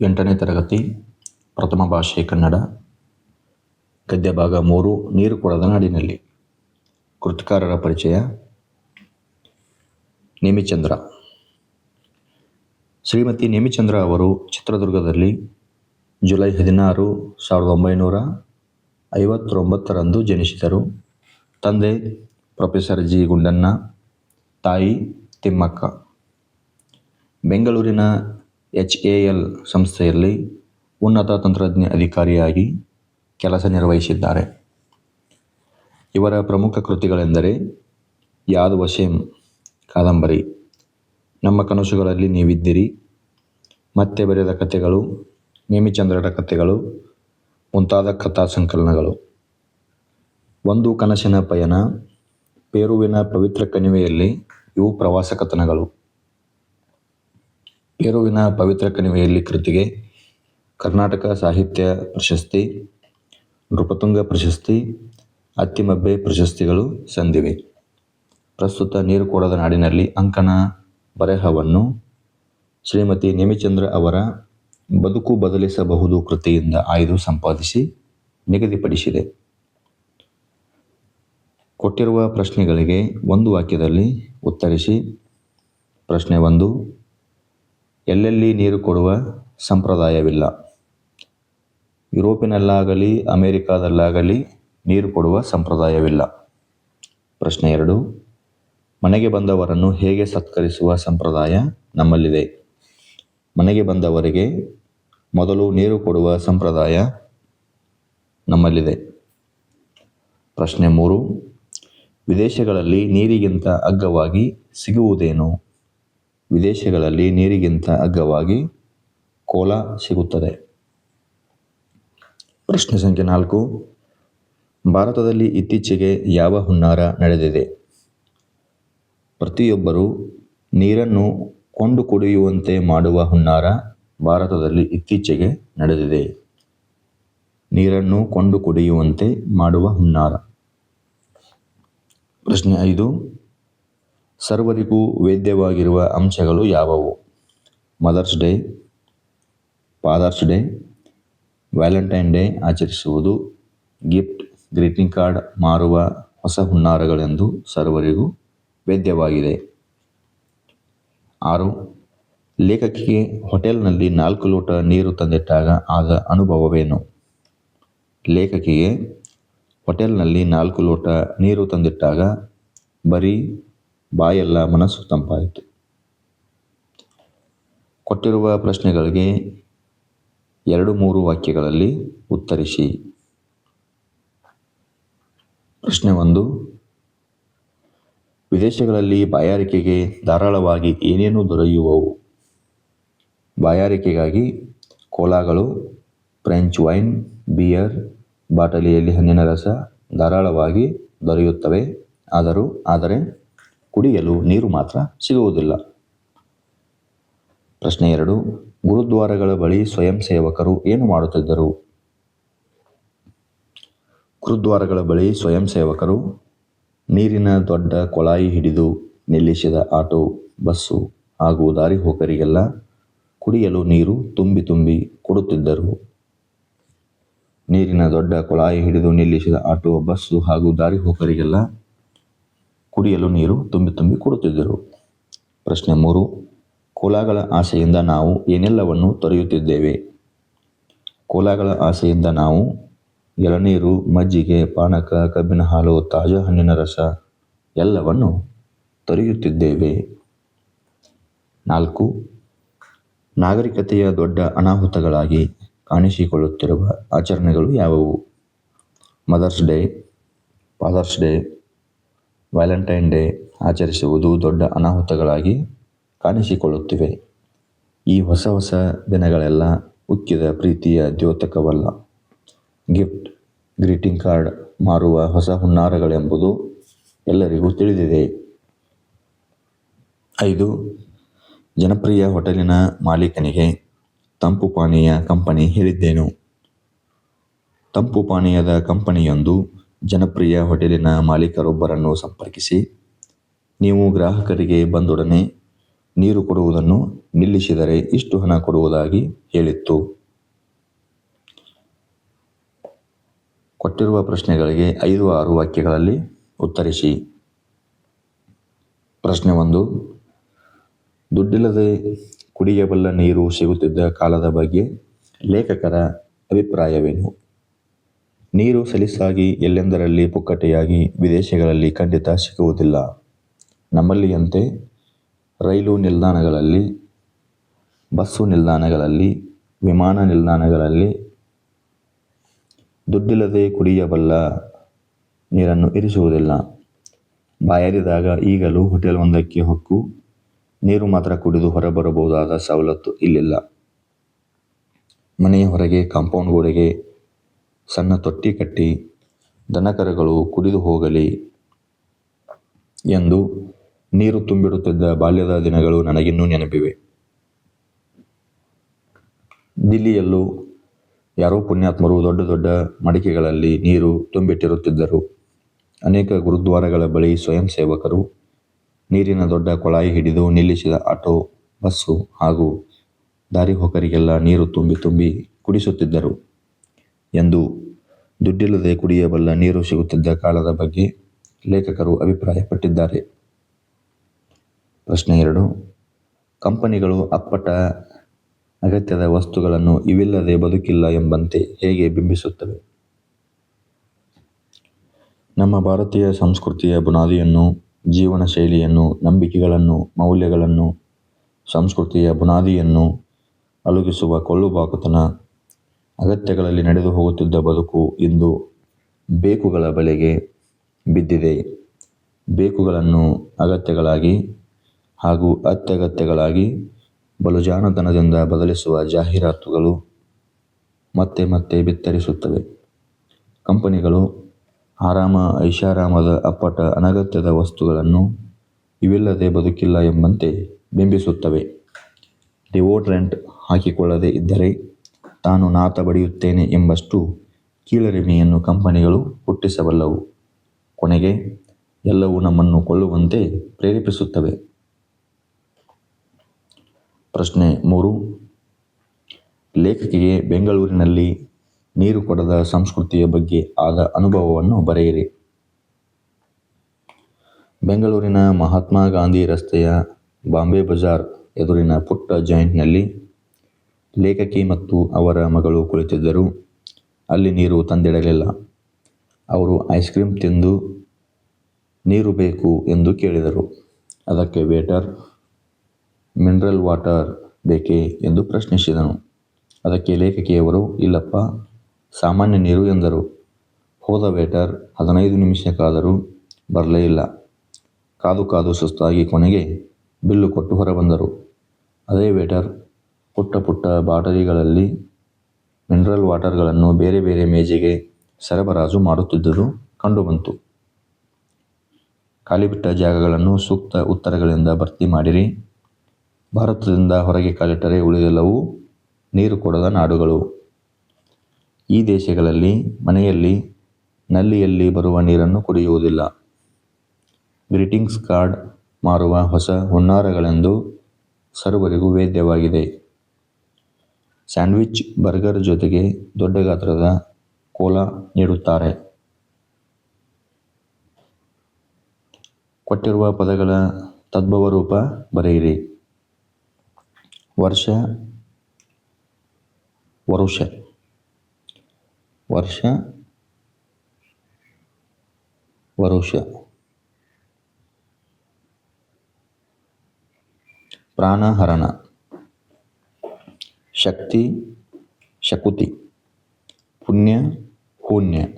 ಎಂಟನೇ ತರಗತಿ, ಪ್ರಥಮ ಭಾಷೆ ಕನ್ನಡ, ಗದ್ಯ ಭಾಗ ಮೂರು, ನೀರು ಕೊಡದ ನಾಡಿನಲ್ಲಿ. ಕೃತಿಕಾರರ ಪರಿಚಯ, ನೇಮಿಚಂದ್ರ. ಶ್ರೀಮತಿ ನೇಮಿಚಂದ್ರ ಅವರು ಚಿತ್ರದುರ್ಗದಲ್ಲಿ ಜುಲೈ ಹದಿನಾರು, ಸಾವಿರದ ಒಂಬೈನೂರ ಐವತ್ತೊಂಬತ್ತರಂದು ಜನಿಸಿದರು. ತಂದೆ ಪ್ರೊಫೆಸರ್ ಜಿ. ಗುಂಡಣ್ಣ, ತಾಯಿ ತಿಮ್ಮಕ್ಕ. ಬೆಂಗಳೂರಿನ ಎಚ್ ಎ ಎಲ್ ಸಂಸ್ಥೆಯಲ್ಲಿ ಉನ್ನತ ತಂತ್ರಜ್ಞ ಅಧಿಕಾರಿಯಾಗಿ ಕೆಲಸ ನಿರ್ವಹಿಸಿದ್ದಾರೆ. ಇವರ ಪ್ರಮುಖ ಕೃತಿಗಳೆಂದರೆ ಯಾದ್ ವಶೇಂ ಕಾದಂಬರಿ, ನಮ್ಮ ಕನಸುಗಳಲ್ಲಿ ನೀವಿದ್ದೀರಿ, ಮತ್ತೆ ಬರೆದ ಕಥೆಗಳು ನೇಮಿಚಂದ್ರರ ಕಥೆಗಳು, ಮುಂತಾದ ಕಥಾ ಸಂಕಲನಗಳು. ಒಂದು ಕನಸಿನ ಪಯಣ ಪೇರುವಿನ ಪವಿತ್ರ ಕಣಿವೆಯಲ್ಲಿ ಇವು ಪ್ರವಾಸ ಕಥನಗಳು. ಪೇರುವಿನ ಪವಿತ್ರ ಕಣಿವೆಯಲ್ಲಿ ಕೃತಿಗೆ ಕರ್ನಾಟಕ ಸಾಹಿತ್ಯ ಪ್ರಶಸ್ತಿ, ನೃಪತುಂಗ ಪ್ರಶಸ್ತಿ, ಅತ್ತಿಮಬ್ಬೆ ಪ್ರಶಸ್ತಿಗಳು ಸಂದಿವೆ. ಪ್ರಸ್ತುತ ನೀರು ಕೊಡದ ನಾಡಿನಲ್ಲಿ ಅಂಕಣ ಬರೆಹವನ್ನು ಶ್ರೀಮತಿ ನೇಮಿಚಂದ್ರ ಅವರ ಬದುಕು ಬದಲಿಸಬಹುದು ಕೃತಿಯಿಂದ ಆಯ್ದು ಸಂಪಾದಿಸಿ ನಿಗದಿಪಡಿಸಿದೆ. ಕೊಟ್ಟಿರುವ ಪ್ರಶ್ನೆಗಳಿಗೆ ಒಂದು ವಾಕ್ಯದಲ್ಲಿ ಉತ್ತರಿಸಿ, ಪ್ರಶ್ನೆ ಒಂದು ಎಲ್ಲೆಲ್ಲಿ ನೀರು ಕೊಡುವ ಸಂಪ್ರದಾಯವಿಲ್ಲ. ಯುರೋಪಿನಲ್ಲಾಗಲಿ, ಅಮೇರಿಕಾದಲ್ಲಾಗಲಿ ನೀರು ಕೊಡುವ ಸಂಪ್ರದಾಯವಿಲ್ಲ. ಪ್ರಶ್ನೆ ಎರಡು, ಮನೆಗೆ ಬಂದವರನ್ನು ಹೇಗೆ ಸತ್ಕರಿಸುವ ಸಂಪ್ರದಾಯ ನಮ್ಮಲ್ಲಿದೆ? ಮನೆಗೆ ಬಂದವರಿಗೆ ಮೊದಲು ನೀರು ಕೊಡುವ ಸಂಪ್ರದಾಯ ನಮ್ಮಲ್ಲಿದೆ. ಪ್ರಶ್ನೆ ಮೂರು, ವಿದೇಶಗಳಲ್ಲಿ ನೀರಿಗಿಂತ ಅಗ್ಗವಾಗಿ ಸಿಗುವುದೇನು? ವಿದೇಶಗಳಲ್ಲಿ ನೀರಿಗಿಂತ ಅಗ್ಗವಾಗಿ ಕೋಲ ಸಿಗುತ್ತದೆ. ಪ್ರಶ್ನೆ ಸಂಖ್ಯೆ ನಾಲ್ಕು. ಭಾರತದಲ್ಲಿ ಇತ್ತೀಚೆಗೆ ಯಾವ ಹುನ್ನಾರ ನಡೆದಿದೆ? ಪ್ರತಿಯೊಬ್ಬರು ನೀರನ್ನು ಕೊಂಡು ಕುಡಿಯುವಂತೆ ಮಾಡುವ ಹುನ್ನಾರ ಭಾರತದಲ್ಲಿ ಇತ್ತೀಚೆಗೆ ನಡೆದಿದೆ. ನೀರನ್ನು ಕೊಂಡು ಕುಡಿಯುವಂತೆ ಮಾಡುವ ಹುನ್ನಾರ. ಪ್ರಶ್ನೆ ಐದು. ಸರ್ವರಿಗೂ ವೇದ್ಯವಾಗಿರುವ ಅಂಶಗಳು ಯಾವುವು? Mother's day father's day Valentine day ಆಚರಿಸುವುದು ಗಿಫ್ಟ್ ಗ್ರೀಟಿಂಗ್ ಕಾರ್ಡ್ ಮಾರುವ ಹೊಸ ಹುನ್ನಾರಗಳೆಂದು ಸರ್ವರಿಗೂ ವೇದ್ಯವಾಗಿದೆ. ಆರು, ಲೇಖಕಿಗೆ ಹೋಟೆಲ್ನಲ್ಲಿ ನಾಲ್ಕು ಲೋಟ ನೀರು ತಂದಿಟ್ಟಾಗ ಆದ ಅನುಭವವೇನು? ಲೇಖಕಿಗೆ ಹೋಟೆಲ್ನಲ್ಲಿ ನಾಲ್ಕು ಲೋಟ ನೀರು ತಂದಿಟ್ಟಾಗ ಬರೀ ಬಾಯೆಲ್ಲ ಮನಸ್ಸು ತಂಪಾಯಿತು. ಕೊಟ್ಟಿರುವ ಪ್ರಶ್ನೆಗಳಿಗೆ ಎರಡು ಮೂರು ವಾಕ್ಯಗಳಲ್ಲಿ ಉತ್ತರಿಸಿ. ಪ್ರಶ್ನೆ ಒಂದು, ವಿದೇಶಗಳಲ್ಲಿ ಬಾಯಾರಿಕೆಗೆ ಧಾರಾಳವಾಗಿ ಏನೇನು ದೊರೆಯುವವು? ಬಾಯಾರಿಕೆಗಾಗಿ ಕೋಲಾಗಳು, ಫ್ರೆಂಚ್ ವೈನ್, ಬಿಯರ್, ಬಾಟಲಿಯಲ್ಲಿ ಹಣ್ಣಿನ ರಸ ಧಾರಾಳವಾಗಿ ದೊರೆಯುತ್ತವೆ. ಆದರೂ, ಆದರೆ ಕುಡಿಯಲು ನೀರು ಮಾತ್ರ ಸಿಗುವುದಿಲ್ಲ. ಪ್ರಶ್ನೆ ಎರಡು, ಗುರುದ್ವಾರಗಳ ಬಳಿ ಸ್ವಯಂ ಸೇವಕರು ಏನು ಮಾಡುತ್ತಿದ್ದರು? ಗುರುದ್ವಾರಗಳ ಬಳಿ ಸ್ವಯಂ ಸೇವಕರು ನೀರಿನ ದೊಡ್ಡ ಕೊಳಾಯಿ ಹಿಡಿದು ನಿಲ್ಲಿಸಿದ ಆಟೋ, ಬಸ್ಸು ಹಾಗೂ ದಾರಿ ಹೋಕರಿಗೆಲ್ಲ ಕುಡಿಯಲು ನೀರು ತುಂಬಿ ತುಂಬಿ ಕೊಡುತ್ತಿದ್ದರು. ನೀರಿನ ದೊಡ್ಡ ಕೊಳಾಯಿ ಹಿಡಿದು ನಿಲ್ಲಿಸಿದ ಆಟೋ, ಬಸ್ಸು ಹಾಗೂ ದಾರಿ ಹೋಕರಿಗೆಲ್ಲ ಕುಡಿಯಲು ನೀರು ತುಂಬಿ ತುಂಬಿ ಕೊಡುತ್ತಿದ್ದರು. ಪ್ರಶ್ನೆ ಮೂರು, ಕೋಲಾಗಳ ಆಸೆಯಿಂದ ನಾವು ಏನೆಲ್ಲವನ್ನು ತೊರೆಯುತ್ತಿದ್ದೇವೆ? ಕೋಲಾಗಳ ಆಸೆಯಿಂದ ನಾವು ಎಳನೀರು, ಮಜ್ಜಿಗೆ, ಪಾನಕ, ಕಬ್ಬಿನ ಹಾಲು, ತಾಜಾ ಹಣ್ಣಿನ ರಸ ಎಲ್ಲವನ್ನು ತೊರೆಯುತ್ತಿದ್ದೇವೆ. ನಾಲ್ಕು, ನಾಗರಿಕತೆಯ ದೊಡ್ಡ ಅನಾಹುತಗಳಾಗಿ ಕಾಣಿಸಿಕೊಳ್ಳುತ್ತಿರುವ ಆಚರಣೆಗಳು ಯಾವುವು? Mother's day, father's day Valentine day ಆಚರಿಸುವುದು ದೊಡ್ಡ ಅನಾಹುತಗಳಾಗಿ ಕಾಣಿಸಿಕೊಳ್ಳುತ್ತಿವೆ. ಈ ಹೊಸ ಹೊಸ ದಿನಗಳೆಲ್ಲ ಉಕ್ಕಿದ ಪ್ರೀತಿಯ ದ್ಯೋತಕವಲ್ಲ. ಗಿಫ್ಟ್, ಗ್ರೀಟಿಂಗ್ ಕಾರ್ಡ್ ಮಾರುವ ಹೊಸ ಹುನ್ನಾರಗಳೆಂಬುದು ಎಲ್ಲರಿಗೂ ತಿಳಿದಿದೆ. ಐದು, ಜನಪ್ರಿಯ ಹೋಟೆಲಿನ ಮಾಲೀಕನಿಗೆ ತಂಪು ಪಾನೀಯ ಕಂಪನಿ ಹೇಳಿದ್ದೇನು. ತಂಪು ಪಾನೀಯದ ಕಂಪನಿಯೊಂದು ಜನಪ್ರಿಯ ಹೋಟೆಲಿನ ಮಾಲೀಕರೊಬ್ಬರನ್ನು ಸಂಪರ್ಕಿಸಿ, ನೀವು ಗ್ರಾಹಕರಿಗೆ ಬಂದೊಡನೆ ನೀರು ಕೊಡುವುದನ್ನು ನಿಲ್ಲಿಸಿದರೆ ಇಷ್ಟು ಹಣ ಕೊಡುವುದಾಗಿ ಹೇಳಿತ್ತು. ಕೊಟ್ಟಿರುವ ಪ್ರಶ್ನೆಗಳಿಗೆ ಐದು ಆರು ವಾಕ್ಯಗಳಲ್ಲಿ ಉತ್ತರಿಸಿ. ಪ್ರಶ್ನೆ ಒಂದು, ದುಡ್ಡಿಲ್ಲದೆ ಕುಡಿಯಬಲ್ಲ ನೀರು ಸಿಗುತ್ತಿದ್ದ ಕಾಲದ ಬಗ್ಗೆ ಲೇಖಕರ ಅಭಿಪ್ರಾಯವೇನು? ನೀರು ಸಲೀಸಾಗಿ ಎಲ್ಲೆಂದರಲ್ಲಿ ಪುಕ್ಕಟೆಯಾಗಿ ವಿದೇಶಗಳಲ್ಲಿ ಖಂಡಿತ ಸಿಗುವುದಿಲ್ಲ ನಮ್ಮಲ್ಲಿಯಂತೆ ರೈಲು ನಿಲ್ದಾಣಗಳಲ್ಲಿ, ಬಸ್ಸು ನಿಲ್ದಾಣಗಳಲ್ಲಿ, ವಿಮಾನ ನಿಲ್ದಾಣಗಳಲ್ಲಿ ದುಡ್ಡಿಲ್ಲದೆ ಕುಡಿಯಬಲ್ಲ ನೀರನ್ನು ಇರಿಸುವುದಿಲ್ಲ. ಬಾಯಾರಿದಾಗ ಈಗಲೂ ಹೋಟೆಲ್ ಒಂದಕ್ಕೆ ಹೊಕ್ಕು ನೀರು ಮಾತ್ರ ಕುಡಿದು ಹೊರಬರಬಹುದಾದ ಸವಲತ್ತು ಇಲ್ಲಿಲ್ಲ. ಮನೆಯ ಹೊರಗೆ, ಕಾಂಪೌಂಡ್ ಗೋಡೆಗೆ ಸಣ್ಣ ತೊಟ್ಟಿ ಕಟ್ಟಿ ದನಕರಗಳು ಕುಡಿದು ಹೋಗಲಿ ಎಂದು ನೀರು ತುಂಬಿಡುತ್ತಿದ್ದ ಬಾಲ್ಯದ ದಿನಗಳು ನನಗಿನ್ನೂ ನೆನಪಿವೆ. ದಿಲ್ಲಿಯಲ್ಲೂ ಯಾರೋ ಪುಣ್ಯಾತ್ಮರು ದೊಡ್ಡ ದೊಡ್ಡ ಮಡಿಕೆಗಳಲ್ಲಿ ನೀರು ತುಂಬಿಟ್ಟಿರುತ್ತಿದ್ದರು. ಅನೇಕ ಗುರುದ್ವಾರಗಳ ಬಳಿ ಸ್ವಯಂ ಸೇವಕರು ನೀರಿನ ದೊಡ್ಡ ಕೊಳಾಯಿ ಹಿಡಿದು ನಿಲ್ಲಿಸಿದ ಆಟೋ, ಬಸ್ಸು ಹಾಗೂ ದಾರಿಹೋಕರಿಗೆಲ್ಲ ನೀರು ತುಂಬಿ ತುಂಬಿ ಕುಡಿಸುತ್ತಿದ್ದರು. ಎಂದು ದುಡ್ಡಿಲ್ಲದೆ ಕುಡಿಯಬಲ್ಲ ನೀರು ಸಿಗುತ್ತಿದ್ದ ಕಾಲದ ಬಗ್ಗೆ ಲೇಖಕರು ಅಭಿಪ್ರಾಯಪಟ್ಟಿದ್ದಾರೆ. ಪ್ರಶ್ನೆ ಎರಡು. ಕಂಪನಿಗಳು ಅಪ್ಪಟ ಅಗತ್ಯದ ವಸ್ತುಗಳನ್ನು ಇವಿಲ್ಲದೆ ಬದುಕಿಲ್ಲ ಎಂಬಂತೆ ಹೇಗೆ ಬಿಂಬಿಸುತ್ತವೆ? ನಮ್ಮ ಭಾರತೀಯ ಸಂಸ್ಕೃತಿಯ ಬುನಾದಿಯನ್ನು ಜೀವನ ಶೈಲಿಯನ್ನು ನಂಬಿಕೆಗಳನ್ನು, ಮೌಲ್ಯಗಳನ್ನು, ಸಂಸ್ಕೃತಿಯ ಬುನಾದಿಯನ್ನು ಅಲುಗಿಸುವ ಕೊಳ್ಳುಬಾಕುತನ ಅಗತ್ಯಗಳಲ್ಲಿ ನಡೆದು ಹೋಗುತ್ತಿದ್ದ ಬದುಕು ಇಂದು ಬೇಕುಗಳ ಬಲೆಗೆ ಬಿದ್ದಿದೆ. ಬೇಕುಗಳನ್ನು ಅಗತ್ಯಗಳಾಗಿ ಹಾಗೂ ಅತ್ಯಗತ್ಯಗಳಾಗಿ ಬಲು ಜಾಣತನದಿಂದ ಬದಲಿಸುವ ಜಾಹೀರಾತುಗಳು ಮತ್ತೆ ಮತ್ತೆ ಬಿತ್ತರಿಸುತ್ತವೆ. ಕಂಪನಿಗಳು ಆರಾಮ ಐಷಾರಾಮದ ಅಪ್ಪಟ ಅನಗತ್ಯದ ವಸ್ತುಗಳನ್ನು ಇವಿಲ್ಲದೆ ಬದುಕಿಲ್ಲ ಎಂಬಂತೆ ಬಿಂಬಿಸುತ್ತವೆ. ಡಿವೋಡ್ರೆಂಟ್ ಹಾಕಿಕೊಳ್ಳದೇ ಇದ್ದರೆ ತಾನು ನಾತ ಬಡಿಯುತ್ತೇನೆ ಎಂಬಷ್ಟು ಕೀಳರಿಮೆಯನ್ನು ಕಂಪನಿಗಳು ಹುಟ್ಟಿಸಬಲ್ಲವು. ಕೊನೆಗೆ ಎಲ್ಲವೂ ನಮ್ಮನ್ನು ಕೊಳ್ಳುವಂತೆ ಪ್ರೇರೇಪಿಸುತ್ತವೆ. ಪ್ರಶ್ನೆ ಮೂರು. ಲೇಖಕಿಗೆ ಬೆಂಗಳೂರಿನಲ್ಲಿ ನೀರು ಕೊಡದ ಸಂಸ್ಕೃತಿಯ ಬಗ್ಗೆ ಆದ ಅನುಭವವನ್ನು ಬರೆಯಿರಿ. ಬೆಂಗಳೂರಿನ ಮಹಾತ್ಮ ಗಾಂಧಿ ರಸ್ತೆಯ ಬಾಂಬೆ ಬಜಾರ್ ಎದುರಿನ ಪುಟ್ಟ ಜಾಯಿಂಟ್ನಲ್ಲಿ ಲೇಖಕಿ ಮತ್ತು ಅವರ ಮಗಳು ಕುಳಿತಿದ್ದರು. ಅಲ್ಲಿ ನೀರು ತಂದಿಡಲಿಲ್ಲ. ಅವರು ಐಸ್ ಕ್ರೀಮ್ ತಿಂದು ನೀರು ಬೇಕು ಎಂದು ಕೇಳಿದರು. ಅದಕ್ಕೆ ವೇಟರ್, ಮಿನರಲ್ ವಾಟರ್ ಬೇಕೇ? ಎಂದು ಪ್ರಶ್ನಿಸಿದನು. ಅದಕ್ಕೆ ಲೇಖಕಿಯವರು, ಇಲ್ಲಪ್ಪ, ಸಾಮಾನ್ಯ ನೀರು ಎಂದರು. ಹೋದ ವೇಟರ್ ಹದಿನೈದು ನಿಮಿಷಕ್ಕಾದರೂ ಬರಲೇ ಇಲ್ಲ. ಕಾದು ಕಾದು ಸುಸ್ತಾಗಿ ಕೊನೆಗೆ ಬಿಲ್ಲು ಕೊಟ್ಟು ಹೊರಬಂದರು. ಅದೇ ವೇಟರ್ ಪುಟ್ಟ ಪುಟ್ಟ ಬಾಟಲಿಗಳಲ್ಲಿ ಮಿನರಲ್ ವಾಟರ್ಗಳನ್ನು ಬೇರೆ ಬೇರೆ ಮೇಜಿಗೆ ಸರಬರಾಜು ಮಾಡುತ್ತಿದ್ದುದು ಕಂಡುಬಂತು. ಖಾಲಿಬಿಟ್ಟ ಜಾಗಗಳನ್ನು ಸೂಕ್ತ ಉತ್ತರಗಳಿಂದ ಭರ್ತಿ ಮಾಡಿರಿ. ಭಾರತದಿಂದ ಹೊರಗೆ ಕಾಲಿಟ್ಟರೆ ಉಳಿದೆಲ್ಲವೂ ನೀರು ಕೊಡದ ನಾಡುಗಳು. ಈ ದೇಶಗಳಲ್ಲಿ, ಮನೆಯಲ್ಲಿ, ನಲ್ಲಿಯಲ್ಲಿ ಬರುವ ನೀರನ್ನು ಕುಡಿಯುವುದಿಲ್ಲ. ಗ್ರೀಟಿಂಗ್ಸ್ ಕಾರ್ಡ್ ಮಾರುವ ಹೊಸ ಹುನ್ನಾರಗಳೆಂದು ಸರ್ವರಿಗೂ ವೇದ್ಯವಾಗಿದೆ. ಸ್ಯಾಂಡ್ವಿಚ್ ಬರ್ಗರ್ ಜೊತೆಗೆ ದೊಡ್ಡ ಗಾತ್ರದ ಕೋಲಾ ನೀಡುತ್ತಾರೆ. ಕೊಟ್ಟಿರುವ ಪದಗಳ ತದ್ಭವ ರೂಪ ಬರೆಯಿರಿ. ವರ್ಷ ವರುಷ. ವರ್ಷ ವರುಷ. ಪ್ರಾಣಹರಣ. शक्ति शकुति पुण्य पुण्य।